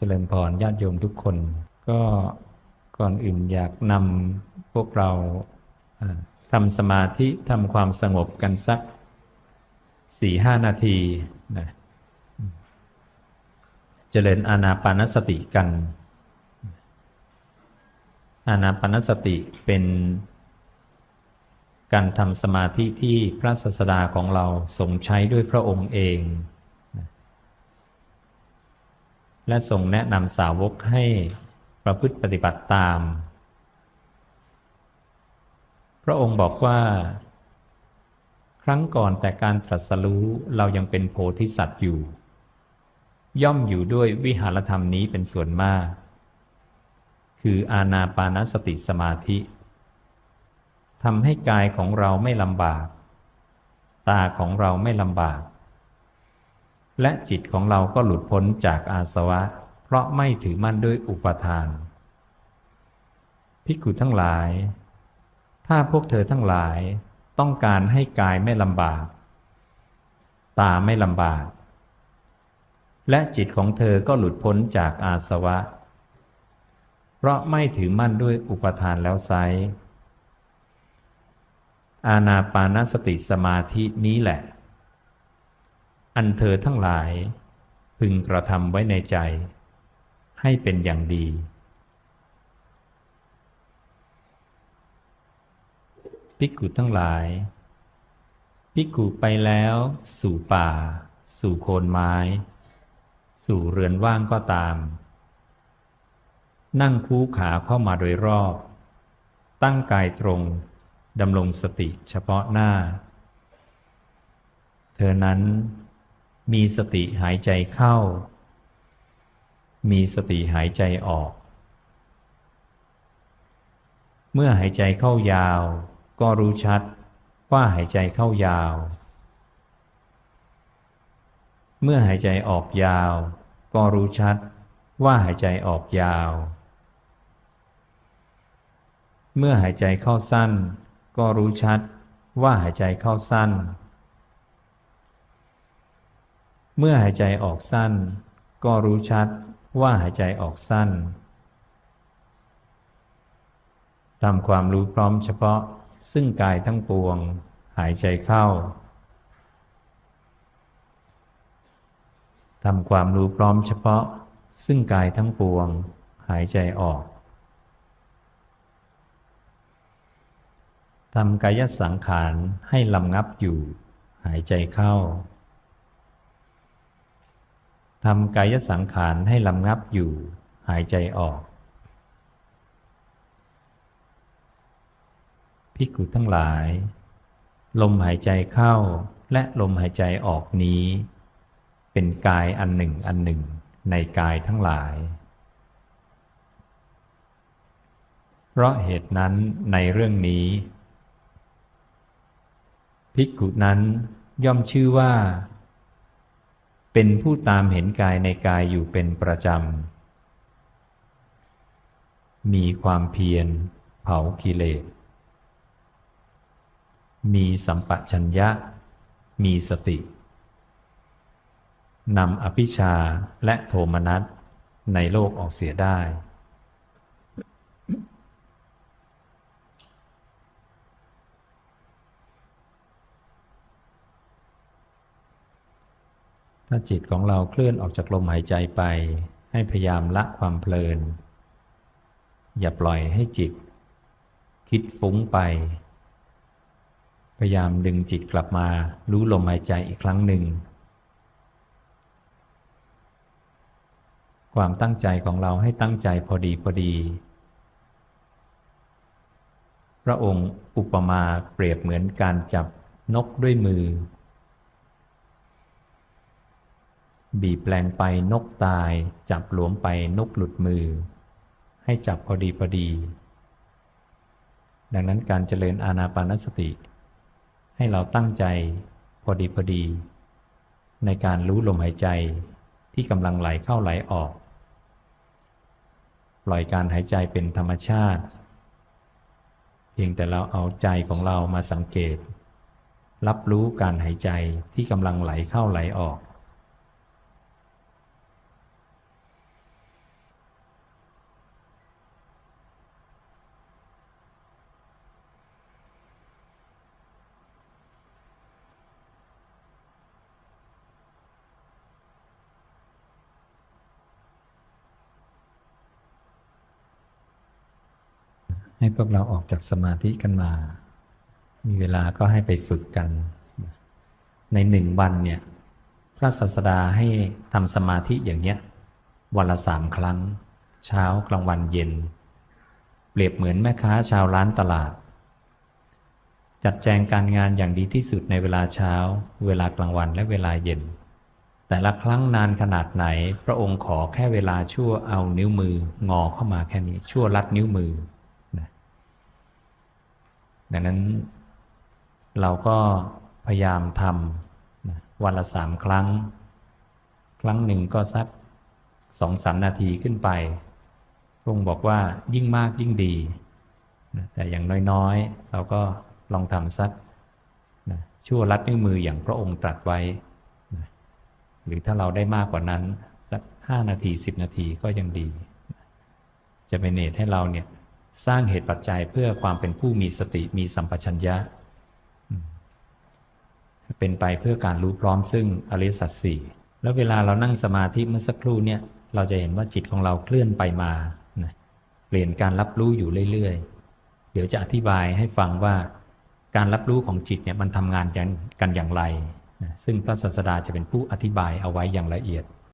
เจริญพรญาติโยมทุกคน ก็ก่อนอื่นอยากนำพวกเราทำสมาธิทำความสงบกันสักสี่ห้านาทีนะเจริญอานาปานสติกัน อานาปานสติเป็นการทำสมาธิที่พระศาสดาของเราทรงใช้ด้วยพระองค์เอง และทรงแนะนำสาวกให้ประพฤติปฏิบัติตาม พระองค์บอกว่า ครั้งก่อนแต่การตรัสรู้เรายังเป็นโพธิสัตว์อยู่ ย่อมอยู่ด้วยวิหารธรรมนี้เป็นส่วนมาก คืออาณาปานสติสมาธิทำให้กายของเราไม่ลำบาก ตาของเราไม่ลำบาก และจิตของเราก็หลุดพ้นจากอาสวะ เพราะไม่ถือมั่นด้วยอุปทาน ภิกขุทั้งหลาย ถ้าพวกเธอทั้งหลายต้องการให้กายไม่ลำบาก ตาไม่ลำบาก และจิตของเธอก็หลุดพ้นจากอาสวะ เพราะไม่ถือมั่นด้วยอุปทานแล้วไซอาณาปานสติสมาธินี้แหละ อันเธอทั้งหลายพึงกระทำไว้ในใจ ให้เป็นอย่างดีภิกขุทั้งหลายภิกขุไปแล้วสู่ป่า สู่โคนไม้ สู่เรือนว่างก็ตาม นั่งคู่ขาเข้ามาโดยรอบ ตั้งกายตรงดำรงสติเฉพาะหน้า เธอนั้น มีสติหายใจเข้า มีสติหายใจออก เมื่อหายใจเข้ายาว ก็รู้ชัดว่าหายใจเข้ายาว เมื่อหายใจออกยาว ก็รู้ชัดว่าหายใจออกยาว เมื่อหายใจเข้าสั้น ก็รู้ชัดว่าหายใจเข้าสั้น เมื่อหายใจออกสั้น ก็รู้ชัดว่าหายใจออกสั้นทำความรู้พร้อมเฉพาะซึ่งกายทั้งปวง หายใจเข้าทำความรู้พร้อมเฉพาะ ซึ่งกายทั้งปวง หายใจออกทำกายสังขารให้ลำงับอยู่ หายใจเข้า ทำกายสังขารให้ลำงับอยู่หายใจออกภิกุทั้งหลาย ลมหายใจเข้าและลมหายใจออกนี้ เป็นกายอันหนึ่งอันหนึ่งในกายทั้งหลาย เพราะเหตุนั้นในเรื่องนี้ภิกุนั้นย่อมชื่อว่า เป็นผู้ตามเห็นกายในกายอยู่เป็นประจำ มีความเพียรเผากิเลส มีสัมปชัญญะ มีสติ นำอภิชาและโทมนัสในโลกออกเสียได้ ถ้าจิตของเราเคลื่อนออกจากลมหายใจไป ให้พยายามละความเพลิน อย่าปล่อยให้จิต คิดฟุ้งไป พยายามดึงจิตกลับมา รู้ลมหายใจอีกครั้งหนึ่ง ความตั้งใจของเราให้ตั้งใจพอดีพอดี พระองค์อุปมาเปรียบเหมือนการจับนกด้วยมือ บีบแปลงไปนกตาย จับหลวมไปนกหลุดมือ ให้จับพอดีพอดี ดังนั้นการเจริญอาณาปานสติ ให้เราตั้งใจพอดีพอดี ในการรู้ลมหายใจที่กำลังไหลเข้าไหลออก ปล่อยการหายใจเป็นธรรมชาติ เพียงแต่เราเอาใจของเรามาสังเกต รับรู้การหายใจที่กำลังไหลเข้าไหลออก ให้พวกเราออกจากสมาธิกันมา มีเวลาก็ให้ไปฝึกกัน ในหนึ่งวันเนี่ยพระศาสดาให้ทำสมาธิอย่างเนี้ยวันละสามครั้ง เช้ากลางวันเย็น เปรียบเหมือนแม่ค้าชาวร้านตลาด จัดแจงการงานอย่างดีที่สุดในเวลาเช้า เวลากลางวันและเวลาเย็น แต่ละครั้งนานขนาดไหน พระองค์ขอแค่เวลาชั่วเอานิ้วมืองอเข้ามาแค่นี้ชั่วลัดนิ้วมือ ดังนั้นเราก็พยายามทำวันละสามครั้ง ครั้งหนึ่งก็สักสองสามนาทีขึ้นไปพระองค์บอกว่ายิ่งมากยิ่งดี แต่อย่างน้อยๆ เราก็ลองทำสักชั่วลัดนิ้วมืออย่างพระองค์ตรัสไว้ หรือถ้าเราได้มากกว่านั้น สักห้านาทีสิบนาทีก็ยังดี จะเป็นเหตุให้เราเนี่ย สร้างเหตุปัจจัยเพื่อความเป็นผู้มีสติมีสัมปชัญญะ เป็นไปเพื่อการรู้พร้อมซึ่งอริสัจสี่แล้วเวลาเรานั่งสมาธิเมื่อสักครู่เนี่ยเราจะเห็นว่าจิตของเราเคลื่อนไปมาเปลี่ยนการรับรู้อยู่เรื่อยๆ เดี๋ยวจะอธิบายให้ฟังว่าการรับรู้ของจิตเนี่ยมันทำงานกันอย่างไร ซึ่งพระศาสดาจะเป็นผู้อธิบายเอาไว้อย่างละเอียด